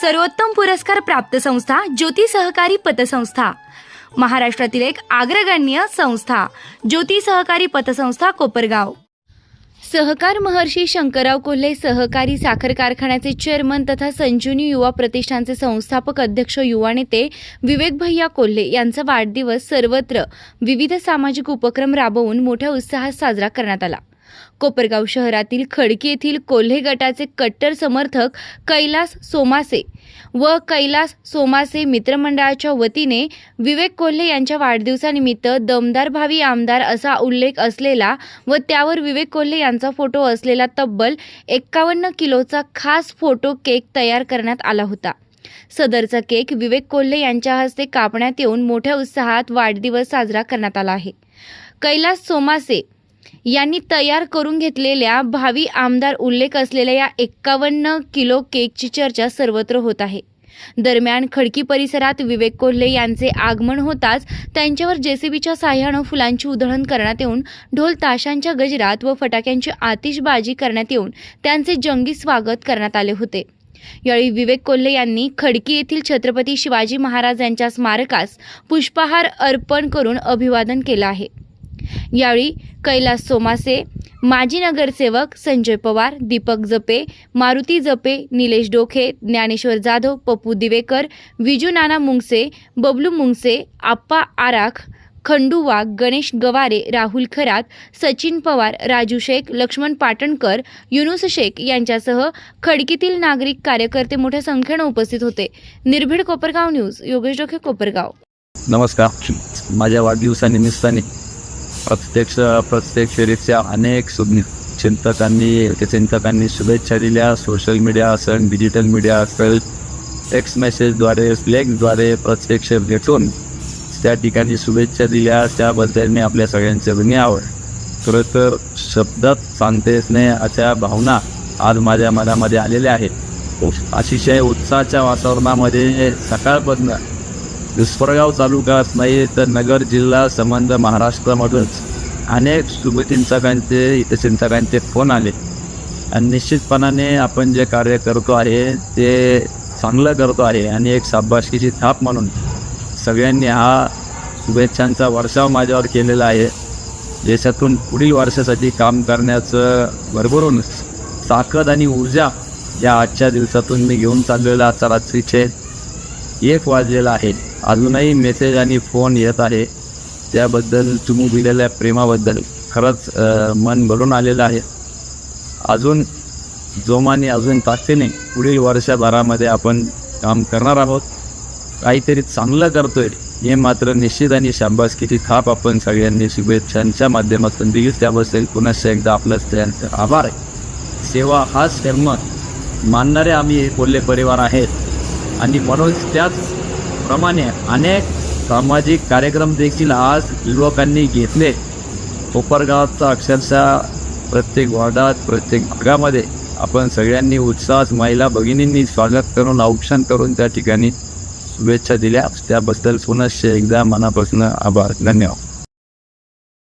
सर्वोत्तम पुरस्कार प्राप्त संस्था ज्योती सहकारी पतसंस्था. महाराष्ट्रातील एक अग्रगण्य संस्था ज्योती सहकारी पतसंस्था कोपरगाव. सहकार महर्षी शंकरराव कोल्हे सहकारी साखर कारखान्याचे चेअरमन तथा संजीवनी युवा प्रतिष्ठानचे संस्थापक अध्यक्ष युवा नेते विवेक भैया कोल्हे यांचा वाढदिवस सर्वत्र विविध सामाजिक उपक्रम राबवून मोठ्या उत्साहात साजरा करण्यात आला. कोपरगाव शहरातील खडकी येथील कोल्हे गटाचे कट्टर समर्थक कैलास सोमासे व कैलास सोमासे मित्रमंडळाच्या वतीने विवेक कोल्हे यांच्या वाढदिवसानिमित्त दमदार भावी आमदार असा उल्लेख असलेला व त्यावर विवेक कोल्हे यांचा फोटो असलेला तब्बल एक्कावन्न किलोचा खास फोटो केक तयार करण्यात आला होता. सदरचा केक विवेक कोल्हे यांच्या हस्ते कापण्यात येऊन मोठ्या उत्साहात वाढदिवस साजरा करण्यात आला आहे. कैलास सोमासे यांनी तयार करून घेतलेल्या भावी आमदार उल्लेख असलेल्या या एक्कावन्न किलो केकची चर्चा सर्वत्र होत आहे. दरम्यान खडकी परिसरात विवेक कोल्हे यांचे आगमन होताच त्यांच्यावर जेसीबीच्या साह्यानं फुलांची उधळण करण्यात येऊन ढोल ताशांच्या गजरात व फटाक्यांची आतिषबाजी करण्यात येऊन त्यांचे जंगी स्वागत करण्यात आले होते. यावेळी विवेक कोल्हे यांनी खडकी येथील छत्रपती शिवाजी महाराज यांच्या स्मारकास पुष्पहार अर्पण करून अभिवादन केलं आहे. यावेळी कैलास सोमासे माजी नगरसेवक संजय पवार दीपक जपे मारुती जपे निलेश डोखे ज्ञानेश्वर जाधव पप्पू दिवेकर विजू नाना मुंगसे बबलू मुंगसे आप्पा आराख खंडू वाघ गणेश गवारे राहुल खरात सचिन पवार राजू शेख लक्ष्मण पाटणकर युनुस शेख यांच्यासह खडकीतील नागरिक कार्यकर्ते मोठ्या संख्येनं उपस्थित होते. निर्भीड कोपरगाव न्यूज योगेश डोखे कोपरगाव. नमस्कार. माझ्या वाढदिवसानिमित्ताने प्रत्यक्ष प्रत्यक्षरित्या अनेक सुज्ञ चिंतकांनी चिंतकांनी शुभेच्छा दिल्या. सोशल मीडिया असेल डिजिटल मीडिया असेल टेक्स्ट मेसेजद्वारे फ्लेक्सद्वारे प्रत्यक्ष भेटून त्या ठिकाणी शुभेच्छा दिल्या. त्याबद्दल मी आपल्या सगळ्यांचे ऋणी आवड खरं तर शब्दात सांगता येत नाही अशा भावना आज माझ्या मनामध्ये आलेल्या आहेत. अतिशय उत्साहाच्या वातावरणामध्ये सकाळपासून दुष्परगाव तालुक्यात नाही तर नगर जिल्हा संबंध महाराष्ट्रामधूनच अनेक शुभचिंतकांचे हितचिंतकांचे फोन आले. आणि निश्चितपणाने आपण जे कार्य करतो आहे ते चांगलं करतो आहे आणि एक शाबासकीची थाप म्हणून सगळ्यांनी हा शुभेच्छांचा वर्षाव माझ्यावर केलेला आहे. देशातून पुढील वर्षासाठी काम करण्याचं भरभरून ताकद आणि ऊर्जा या आजच्या दिवसातून मी घेऊन चाललेला आता रात्रीचे एक वाजलेला आहे. अजूनही मेसेज आणि फोन येत आहे. त्याबद्दल तुम्ही दिलेल्या प्रेमाबद्दल खरंच मन भरून आलेलं आहे. अजून जोमाने अजून ताकदीने पुढील वर्षभरामध्ये आपण काम करणार आहोत. काहीतरी चांगलं करतोय हे मात्र निश्चित आणि शाबासकीची थाप आपण सगळ्यांनी शुभेच्छांच्या माध्यमातून दिली. त्याबद्दल पुनश्च एकदा आपलं त्यांचं आभार आहे. सेवा हाच धर्म. मानणारे आम्ही कोल्हे परिवार आहेत. आणि म्हणून त्याच त्याचप्रमाणे अनेक सामाजिक कार्यक्रम देखील आज युवकांनी घेतले. कोपरगावचा अक्षरशः प्रत्येक वार्डात प्रत्येक भागामध्ये आपण सगळ्यांनी उत्साहात महिला भगिनींनी स्वागत करून औक्षण करून त्या ठिकाणी शुभेच्छा दिल्या. त्याबद्दल पुनश्च एकदा मनापासून आभार. धन्यवाद.